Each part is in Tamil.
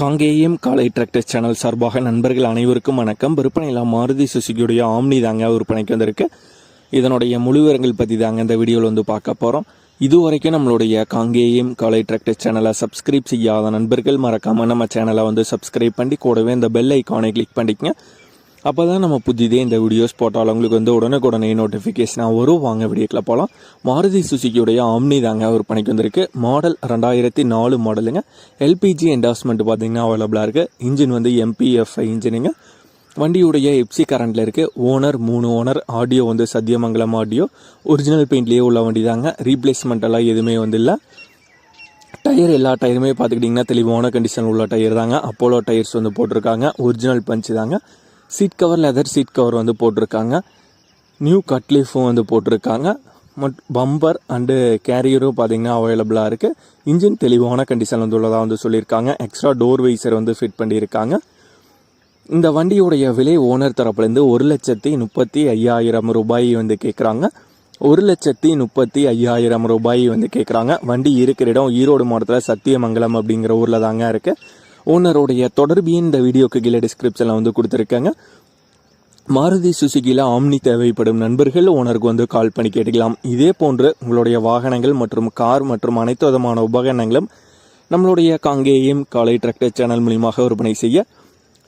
காங்கேயம் காலை டிராக்டர் சேனல் சார்பாக நண்பர்கள் அனைவருக்கும் வணக்கம். விற்பனையில் மாருதி சுசுகியுடைய ஆம்னி தாங்க விற்பனைக்கு வந்திருக்கு. இதனுடைய முழுவிவரங்கள் பற்றி தாங்க இந்த வீடியோவில் வந்து பார்க்க போகிறோம் இதுவரைக்கும் நம்மளுடைய காங்கேயம் காலை டிராக்டர் சேனலை சப்ஸ்கிரைப் செய்யாத நண்பர்கள் மறக்காமல் நம்ம சேனலை வந்து சப்ஸ்கிரைப் பண்ணி கூடவே இந்த பெல் ஐக்கானை கிளிக் பண்ணிக்கங்க. அப்போ தான் நம்ம புதிதே இந்த வீடியோஸ் போட்டாலும் உங்களுக்கு வந்து உடனுக்குடனே நோட்டிஃபிகேஷனாக வரும். வாங்க வீடியோக்கில் போகலாம் மாருதி சுசுகியுடைய ஆம்னி தாங்க ஒரு பணிக்கு வந்திருக்கு. மாடல் ரெண்டாயிரத்தி நாலு மாடலுங்க எல்பிஜி என்டாஸ்மெண்ட் பார்த்தீங்கன்னா அவைலபிளாக இருக்குது இன்ஜின் வந்து எம்பிஎஃப்ஐ இன்ஜினுங்க வண்டியுடைய எப்சி கரண்டில் இருக்குது ஓனர் மூணு ஓனர் ஆடியோ வந்து சத்தியமங்கலம் ஆடியோ ஒரிஜினல் பெயிண்ட்லேயே உள்ள வண்டி தாங்க ரீப்ளேஸ்மெண்ட்டெல்லாம் எதுவுமே வந்து இல்லை. டயர் எல்லா டயருமே பார்த்துக்கிட்டிங்கன்னா தெளிவான கண்டிஷனில் உள்ள டயர் தாங்க. அப்போலோ டயர்ஸ் வந்து போட்டிருக்காங்க. ஒரிஜினல் பஞ்சு தாங்க. Seat cover leather seat cover வந்து போட்டிருக்காங்க. நியூ கட்லீஃபும் வந்து போட்டிருக்காங்க. மட் பம்பர் அண்டு கேரியரும் பார்த்திங்கன்னா அவைலபிளாக இருக்குது இன்ஜின் தெளிவான கண்டிஷன் வந்து உள்ளதாக வந்து சொல்லியிருக்காங்க. எக்ஸ்ட்ரா டோர் வைசர் வந்து ஃபிட் பண்ணியிருக்காங்க. இந்த வண்டியுடைய விலை ஓனர் தரப்புலேருந்து ஒரு லட்சத்தி முப்பத்தி ஐயாயிரம் ரூபாய் வந்து கேட்குறாங்க ஒரு லட்சத்தி முப்பத்தி ஐயாயிரம் ரூபாய் வந்து கேட்குறாங்க வண்டி இருக்கிற இடம் ஈரோடு மாவட்டத்தில் சத்தியமங்கலம் அப்படிங்கிற ஊரில் தாங்க இருக்குது ஓனருடைய தொடர்பு இந்த வீடியோக்கு கீழே டிஸ்கிரிப்ஷனில் வந்து கொடுத்துருக்காங்க. மாருதி சுசுகியில் ஆம்னி தேவைப்படும் நண்பர்கள் ஓனருக்கு வந்து கால் பண்ணி கேட்டுக்கலாம். இதே போன்று உங்களுடைய வாகனங்கள் மற்றும் கார் மற்றும் அனைத்து விதமான உபகரணங்களும் நம்மளுடைய காங்கேயம் காலை டிராக்டர் சேனல் மூலியமாக விற்பனை செய்ய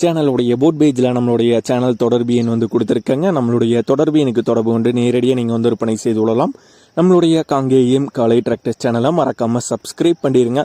சேனலுடைய போட் பேஜில் நம்மளுடைய சேனல் தொடர்பு எண் வந்து கொடுத்துருக்காங்க. நம்மளுடைய தொடர்பு எனக்கு தொடர்பு கொண்டு நேரடியாக நீங்கள் வந்து விற்பனை செய்து கொள்ளலாம். நம்மளுடைய காங்கேயம் காலை டிராக்டர் சேனலை மறக்காமல் சப்ஸ்கிரைப் பண்ணிடுங்க